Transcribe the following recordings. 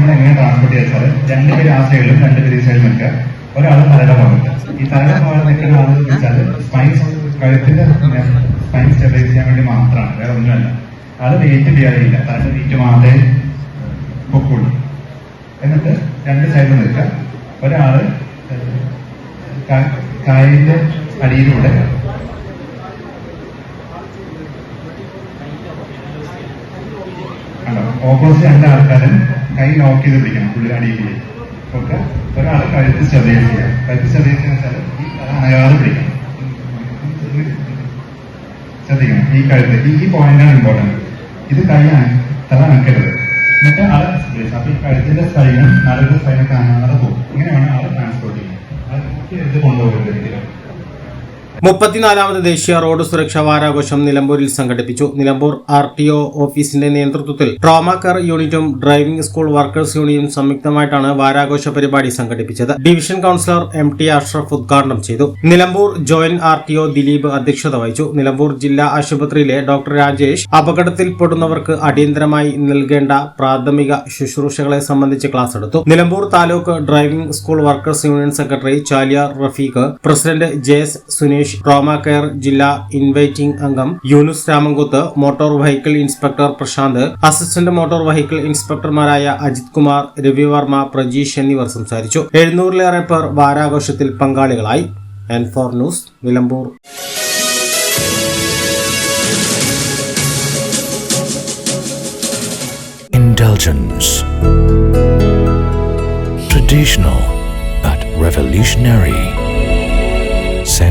നമ്മൾ എങ്ങനെ ട്രാൻസ്പോർട്ട് ചെയ്യാൻ സാറ് രണ്ടുപേര് ആ സൈഡിലും രണ്ടുപേര് ഈ സൈഡിലും നിൽക്കുക ഒരാൾ തലയുടെ ഭാഗത്ത് ഈ തലയുടെ ഭാഗത്ത് നിൽക്കുന്ന ആൾ വെച്ചാൽ സ്പൈൻസ് കഴുത്തിന്റെ സ്പൈൻ സ്റ്റെബിലൈസ് ചെയ്യാൻ വേണ്ടി മാത്രമാണ് വേറെ ഒന്നുമല്ല. അത് വെയിറ്റ് ചെയ്യാറില്ല തലയുടെ വെയിറ്റ് മാത്രമേ പൊക്കുള്ളൂ. എന്നിട്ട് രണ്ട് സൈഡിൽ നിൽക്കുക. ഒരാൾ കായലിന്റെ അടിയിലൂടെ ഓപ്പോസിറ്റ് രണ്ട് ആൾക്കാരും കൈ ലോക്ക് ചെയ്ത് പിടിക്കണം പുള്ളി അടിയിലേക്ക് ഓക്കെ? ഒരാൾ കഴുത്ത് ചതയിക്കുക കഴുത്ത് ചതയിക്കുന്ന വെച്ചാൽ ഈ തല പിടിക്കണം. ശ്രദ്ധിക്കണം ഈ കഴുത്ത്. ഈ പോയിന്റാണ് ഇമ്പോർട്ടന്റ് ഇത് കൈയാണ് തല നിൽക്കരുത് എന്നിട്ട് ആളെ അപ്പൊ ഈ കഴുത്തിന്റെ സ്ഥലം നടുവിന്റെ സ്ഥലം കാണാതെ പോകും. ഇങ്ങനെയാണ് ആളെ ട്രാൻസ്പോർട്ട് ചെയ്യുന്നത്. അത് എടുത്ത് കൊണ്ടുപോകരുത് മുപ്പത്തിനാലാമത് ദേശീയ റോഡ് സുരക്ഷാ വാരാഘോഷം നിലമ്പൂരിൽ സംഘടിപ്പിച്ചു. നിലമ്പൂർ ആർ ടി ഒ ഓഫീസിന്റെ നേതൃത്വത്തിൽ ട്രോമ കെയർ യൂണിറ്റും ഡ്രൈവിംഗ് സ്കൂൾ വർക്കേഴ്സ് യൂണിയനും സംയുക്തമായിട്ടാണ് വാരാഘോഷ പരിപാടി സംഘടിപ്പിച്ചത്. Division councillor M T Ashraf ഉദ്ഘാടനം ചെയ്തു. Nilambur joint R T O Dileep അധ്യക്ഷത വഹിച്ചു. നിലമ്പൂർ ജില്ലാ ആശുപത്രിയിലെ ഡോക്ടർ രാജേഷ് അപകടത്തിൽപ്പെടുന്നവർക്ക് അടിയന്തരമായി നൽകേണ്ട പ്രാഥമിക ശുശ്രൂഷകളെ സംബന്ധിച്ച് ക്ലാസ് എടുത്തു. Nilambur taluk driving school workers union secretary Chaliya Rafeeq president J S Suneesh trauma care ജില്ലാ ഇൻവൈറ്റിംഗ് അംഗം Yunus Ramankuth motor vehicle inspector Prashanth assistant motor vehicle ഇൻസ്പെക്ടർമാരായ Ajith Kumar Ravivarma Prajeesh എന്നിവർ സംസാരിച്ചു എഴുന്നൂറിലേറെ പേർ വാരാഘോഷത്തിൽ പങ്കാളികളായി N four news Nilambur Indulgence. Traditional but revolutionary.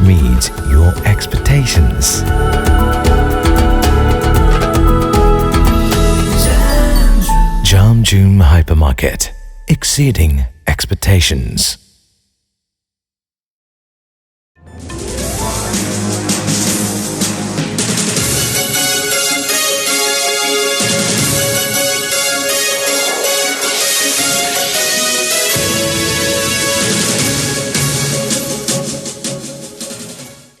meet your expectations. Jamjoom Hypermarket exceeding expectations.